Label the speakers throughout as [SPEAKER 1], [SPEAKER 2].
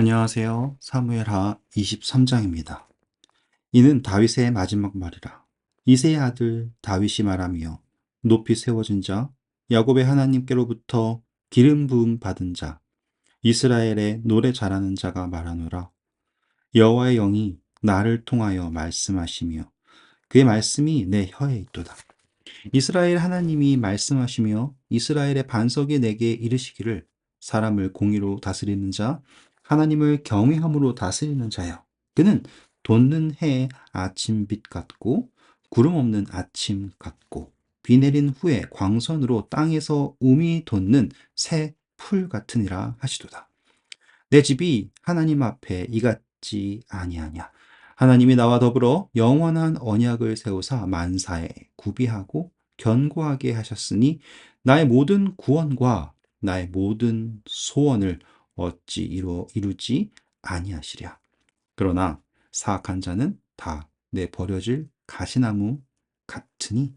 [SPEAKER 1] 안녕하세요. 사무엘하 23장입니다. 이는 다윗의 마지막 말이라. 이세의 아들 다윗이 말하며 높이 세워진 자, 야곱의 하나님께로부터 기름 부음 받은 자, 이스라엘의 노래 잘하는 자가 말하노라. 여호와의 영이 나를 통하여 말씀하시며 그의 말씀이 내 혀에 있도다. 이스라엘 하나님이 말씀하시며 이스라엘의 반석이 내게 이르시기를 사람을 공의로 다스리는 자, 하나님을 경외함으로 다스리는 자여. 그는 돋는 해의 아침빛 같고 구름 없는 아침 같고 비 내린 후에 광선으로 땅에서 우미 돋는 새 풀 같으니라 하시도다. 내 집이 하나님 앞에 이같지 아니하냐. 하나님이 나와 더불어 영원한 언약을 세우사 만사에 구비하고 견고하게 하셨으니 나의 모든 구원과 나의 모든 소원을 어찌 이루, 이루지 아니하시랴. 그러나 사악한 자는 다 내 버려질 가시나무 같으니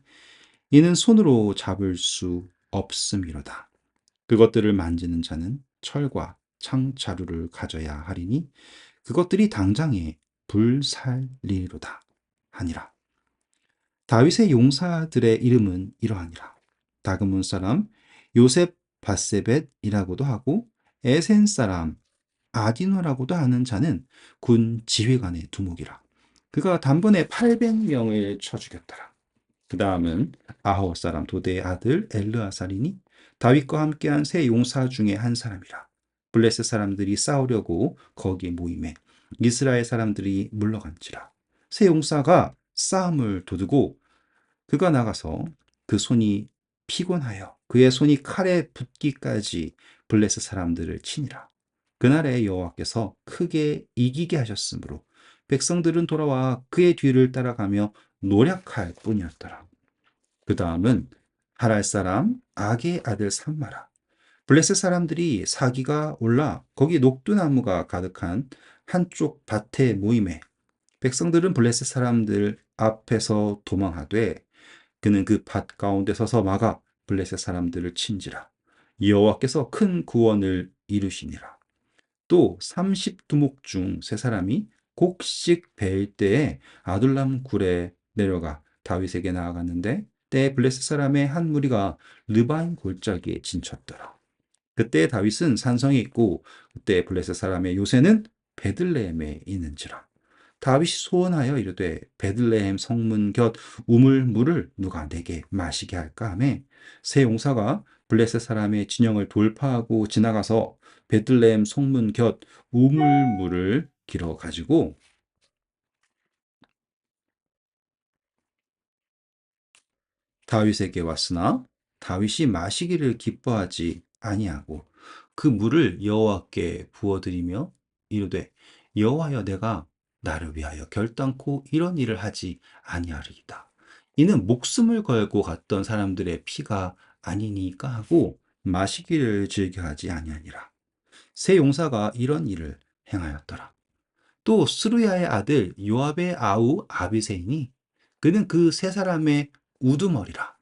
[SPEAKER 1] 이는 손으로 잡을 수 없음이로다. 그것들을 만지는 자는 철과 창자루를 가져야 하리니 그것들이 당장에 불살리로다 하니라. 다윗의 용사들의 이름은 이러하니라. 다그문 사람 요셉 바세벳이라고도 하고 에센 사람 아디노라고도 하는 자는 군 지휘관의 두목이라. 그가 단번에 800명을 쳐 죽였더라. 그 다음은 아호 사람 도대의 아들 엘르아살이니 다윗과 함께한 세 용사 중에 한 사람이라. 블레셋 사람들이 싸우려고 거기에 모임에 이스라엘 사람들이 물러간지라. 세 용사가 싸움을 도두고 그가 나가서 그 손이 피곤하여 그의 손이 칼에 붙기까지 블레셋 사람들을 치니라. 그날에 여호와께서 크게 이기게 하셨으므로 백성들은 돌아와 그의 뒤를 따라가며 노력할 뿐이었더라. 그 다음은 하랄 사람 악의 아들 삼마라. 블레셋 사람들이 사기가 올라 거기 녹두나무가 가득한 한쪽 밭에 모임에 백성들은 블레셋 사람들 앞에서 도망하되 그는 그 밭 가운데 서서 막아 블레셋 사람들을 친지라. 여호와께서 큰 구원을 이루시니라. 또 30두목 중 세 사람이 곡식 베일 때에 아둘람 굴에 내려가 다윗에게 나아갔는데 때 블레셋 사람의 한 무리가 르바인 골짜기에 진쳤더라. 그때 다윗은 산성에 있고 그때 블레셋 사람의 요새는 베들레헴에 있는지라. 다윗이 소원하여 이르되 베들레헴 성문 곁 우물 물을 누가 내게 마시게 할까 하며 새 용사가 블레셋 사람의 진영을 돌파하고 지나가서 베들레헴 성문 곁 우물 물을 길어 가지고 다윗에게 왔으나 다윗이 마시기를 기뻐하지 아니하고 그 물을 여호와께 부어드리며 이르되 여호와여 내가 나를 위하여 결단코 이런 일을 하지 아니하리이다. 이는 목숨을 걸고 갔던 사람들의 피가 아니니까 하고 마시기를 즐겨하지 아니하니라. 세 용사가 이런 일을 행하였더라. 또 스루야의 아들 요압의 아우 아비세인이 그는 그 세 사람의 우두머리라.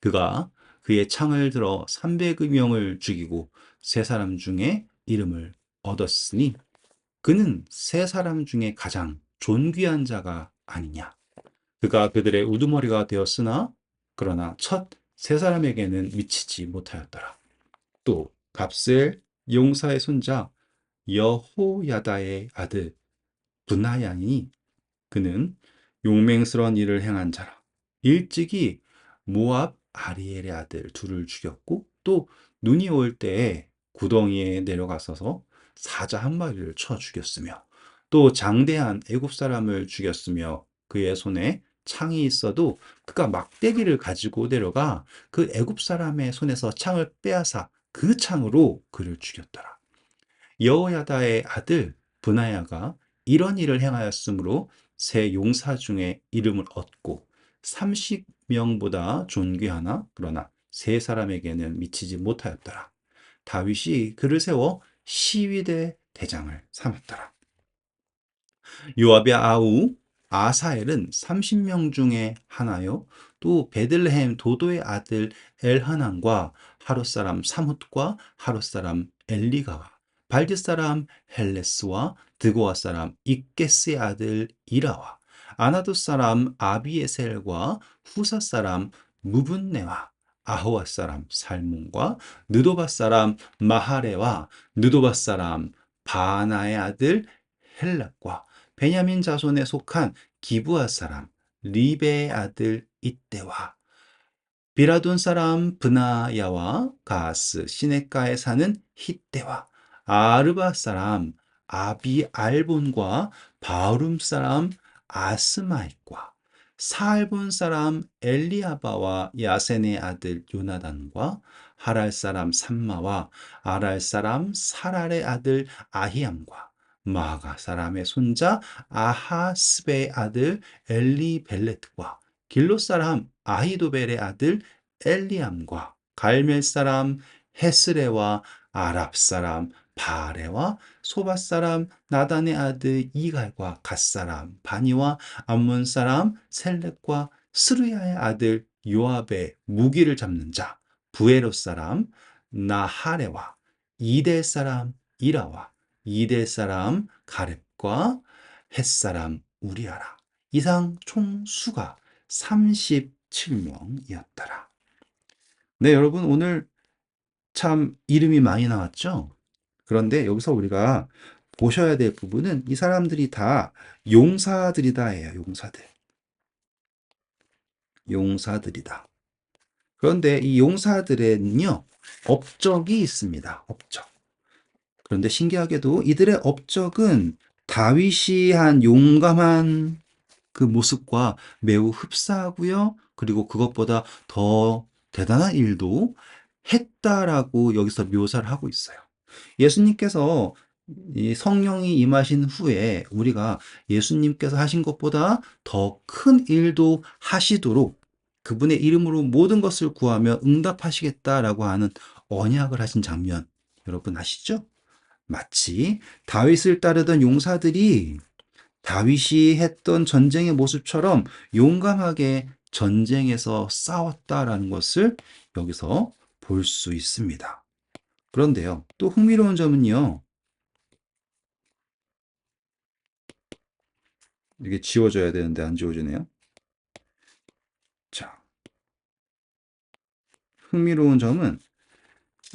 [SPEAKER 1] 그가 그의 창을 들어 300명을 죽이고 세 사람 중에 이름을 얻었으니 그는 세 사람 중에 가장 존귀한 자가 아니냐. 그가 그들의 우두머리가 되었으나 그러나 첫 세 사람에게는 미치지 못하였더라. 또 갑셀 용사의 손자 여호야다의 아들 분하야니 그는 용맹스러운 일을 행한 자라. 일찍이 모압 아리엘의 아들 둘을 죽였고 또 눈이 올 때에 구덩이에 내려가서서 사자 한 마리를 쳐 죽였으며 또 장대한 애굽 사람을 죽였으며 그의 손에 창이 있어도 그가 막대기를 가지고 내려가 그 애굽 사람의 손에서 창을 빼앗아 그 창으로 그를 죽였더라. 여호야다의 아들 분하야가 이런 일을 행하였으므로 새 용사 중에 이름을 얻고 30명보다 존귀하나 그러나 세 사람에게는 미치지 못하였더라. 다윗이 그를 세워 시위대 대장을 삼았더라. 요압의 아우 아사엘은 30명 중에 하나요. 또 베들레헴 도도의 아들 엘하난과 하룻 사람 사뭇과 하룻 사람 엘리가와 발디 사람 헬레스와 드고아 사람 이게스의 아들 이라와 아나도 사람 아비에셀과 후사 사람 무분네와 아호와 사람 살몬과 느도바 사람 마하레와 느도바 사람 바나의 아들 헬락과 베냐민 자손에 속한 기브아 사람 리베의 아들 이때와 비라돈 사람 브나야와 가스 시네가에 사는 히때와 아르바 사람 아비 알본과 바울음 사람 아스마익과 사알본 사람 엘리아바와 야센의 아들 요나단과 하랄 사람 삼마와 아랄 사람 사랄의 아들 아히암과 마가 사람의 손자 아하스베의 아들 엘리벨렛과 길로 사람 아히도벨의 아들 엘리암과 갈멜 사람 헤스레와 아랍 사람 바레와 소바 사람 나단의 아들 이갈과 갓 사람 바니와 암몬 사람 셀렉과 스루야의 아들 요압의 무기를 잡는 자 부에로 사람 나하레와 이대 사람 이라와 이대 사람 가렙과 헷 사람 우리아라 이상 총 수가 37명이었더라. 네, 여러분 오늘 참 이름이 많이 나왔죠? 그런데 여기서 우리가 보셔야 될 부분은 이 사람들이 다 용사들이다예요. 용사들. 용사들이다. 그런데 이 용사들에는요, 업적이 있습니다. 업적. 그런데 신기하게도 이들의 업적은 다윗이 한 용감한 그 모습과 매우 흡사하고요. 그리고 그것보다 더 대단한 일도 했다라고 여기서 묘사를 하고 있어요. 예수님께서 이 성령이 임하신 후에 우리가 예수님께서 하신 것보다 더 큰 일도 하시도록 그분의 이름으로 모든 것을 구하며 응답하시겠다라고 하는 언약을 하신 장면 여러분 아시죠? 마치 다윗을 따르던 용사들이 다윗이 했던 전쟁의 모습처럼 용감하게 전쟁에서 싸웠다라는 것을 여기서 볼 수 있습니다. 그런데요, 또 흥미로운 점은요, 이게 지워져야 되는데 안 지워지네요. 자, 흥미로운 점은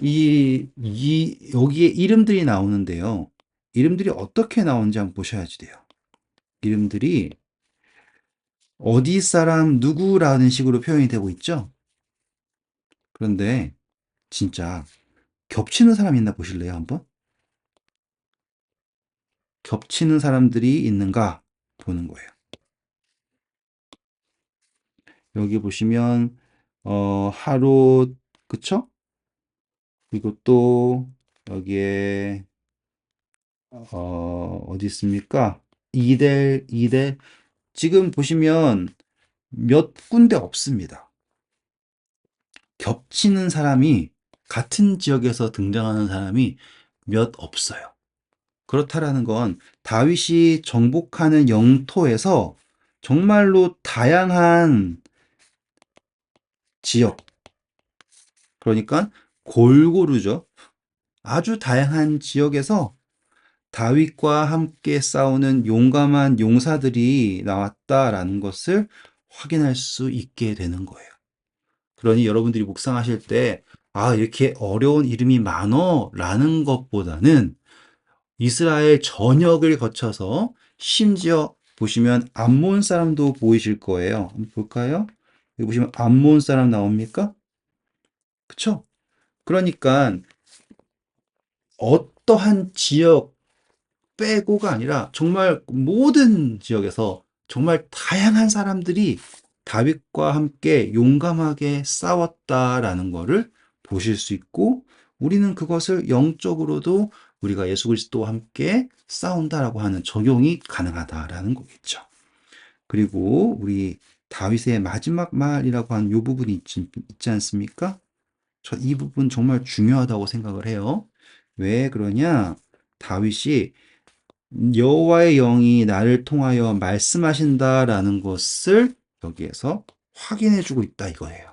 [SPEAKER 1] 이, 이, 여기에 이름들이 나오는데요. 이름들이 어떻게 나오는지 한번 보셔야지 돼요. 이름들이 어디 사람 누구라는 식으로 표현이 되고 있죠? 그런데 진짜 겹치는 사람 있나 보실래요, 한번? 겹치는 사람들이 있는가 보는 거예요. 여기 보시면 어, 하루 그쵸? 그리고 또 여기에 어, 어디 있습니까? 이델, 이델. 지금 보시면 몇 군데 없습니다. 겹치는 사람이 같은 지역에서 등장하는 사람이 몇 없어요. 그렇다라는 건 다윗이 정복하는 영토에서 정말로 다양한 지역, 그러니까 골고루죠. 아주 다양한 지역에서 다윗과 함께 싸우는 용감한 용사들이 나왔다라는 것을 확인할 수 있게 되는 거예요. 그러니 여러분들이 묵상하실 때, 아, 이렇게 어려운 이름이 많어 라는 것보다는 이스라엘 전역을 거쳐서 심지어 보시면 암몬 사람도 보이실 거예요. 볼까요? 여기 보시면 암몬 사람 나옵니까? 그쵸? 그러니까 어떠한 지역 빼고가 아니라 정말 모든 지역에서 정말 다양한 사람들이 다윗과 함께 용감하게 싸웠다라는 것을 보실 수 있고 우리는 그것을 영적으로도 우리가 예수 그리스도와 함께 싸운다라고 하는 적용이 가능하다라는 거겠죠. 그리고 우리 다윗의 마지막 말이라고 하는 이 부분이 있지, 있지 않습니까? 저 이 부분 정말 중요하다고 생각을 해요. 왜 그러냐? 다윗이 여호와의 영이 나를 통하여 말씀하신다라는 것을 여기에서 확인해 주고 있다 이거예요.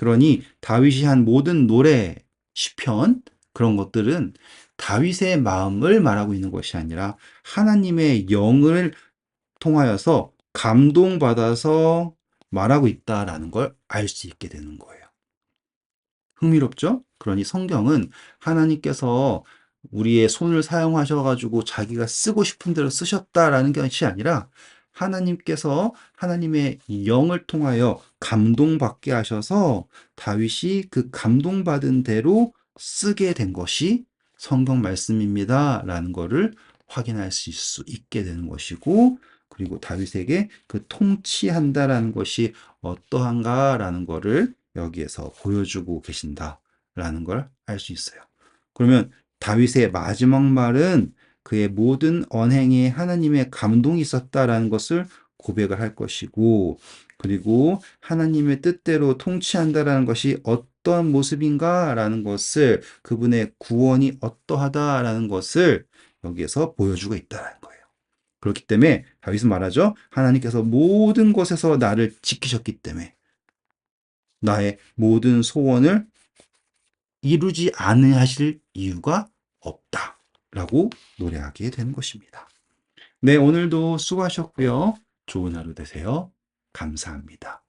[SPEAKER 1] 그러니 다윗이 한 모든 노래, 시편 그런 것들은 다윗의 마음을 말하고 있는 것이 아니라 하나님의 영을 통하여서 감동받아서 말하고 있다라는 걸 알 수 있게 되는 거예요. 흥미롭죠? 그러니 성경은 하나님께서 우리의 손을 사용하셔가지고 자기가 쓰고 싶은 대로 쓰셨다라는 것이 아니라 하나님께서 하나님의 영을 통하여 감동받게 하셔서 다윗이 그 감동받은 대로 쓰게 된 것이 성경 말씀입니다 라는 것을 확인할 수 있게 되는 것이고 그리고 다윗에게 그 통치한다라는 것이 어떠한가라는 것을 여기에서 보여주고 계신다라는 걸 알 수 있어요. 그러면 다윗의 마지막 말은 그의 모든 언행에 하나님의 감동이 있었다라는 것을 고백을 할 것이고 그리고 하나님의 뜻대로 통치한다라는 것이 어떤 모습인가라는 것을 그분의 구원이 어떠하다라는 것을 여기에서 보여주고 있다는 거예요. 그렇기 때문에 다윗은 말하죠. 하나님께서 모든 것에서 나를 지키셨기 때문에 나의 모든 소원을 이루지 않으실 이유가 없다 라고 노래하게 되는 것입니다. 네, 오늘도 수고하셨고요. 좋은 하루 되세요. 감사합니다.